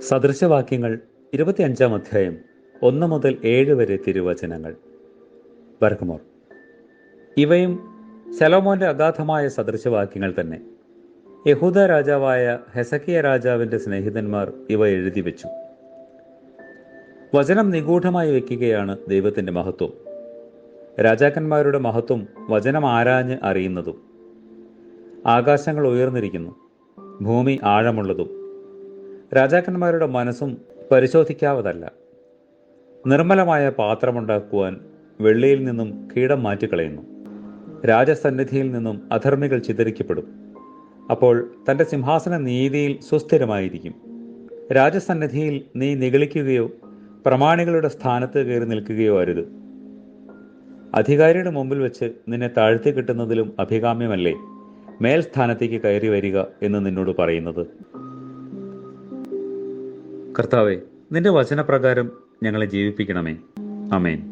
സദൃശവാക്യങ്ങൾ ഇരുപത്തിയഞ്ചാം അധ്യായം ഒന്ന് മുതൽ ഏഴ് വരെ തിരുവചനങ്ങൾ. വരക്കുമോർ ഇവയും ശലോമോന്റെ അഗാധമായ സദൃശവാക്യങ്ങൾ തന്നെ. യഹൂദ രാജാവായ ഹെസക്കിയ രാജാവിന്റെ സ്നേഹിതന്മാർ ഇവ എഴുതി വെച്ചു. വചനം നിഗൂഢമായി വെക്കുകയാണ് ദൈവത്തിന്റെ മഹത്വം. രാജാക്കന്മാരുടെ മഹത്വം വചനം ആരാഞ്ഞ് അറിയുന്നതും ആകാശങ്ങൾ ഉയർന്നിരിക്കുന്നു ഭൂമി ആഴമുള്ളതും രാജാക്കന്മാരുടെ മനസ്സും പരിശോധിക്കാവതല്ല. നിർമ്മലമായ പാത്രമുണ്ടാക്കുവാൻ വെള്ളിയിൽ നിന്നും കീടം മാറ്റിക്കളയുന്നു. രാജസന്നിധിയിൽ നിന്നും അധർമ്മികൾ ചിതറിക്കപ്പെടും. അപ്പോൾ തന്റെ സിംഹാസന നീതിയിൽ സുസ്ഥിരമായിരിക്കും. രാജസന്നിധിയിൽ നീ നിഗളിക്കുകയോ പ്രമാണികളുടെ സ്ഥാനത്ത് കയറി നിൽക്കുകയോ അരുത്. അധികാരിയുടെ മുമ്പിൽ വെച്ച് നിന്നെ താഴ്ത്തി കിട്ടുന്നതിലും അഭികാമ്യമല്ലേ? മേൽസ്ഥാനത്തേക്ക് കയറി വരിക എന്ന് നിന്നോട് പറയുന്നത്. കർത്താവെ നിന്റെ വചനപ്രകാരം ഞങ്ങളെ ജീവിപ്പിക്കണമേ. അമേൻ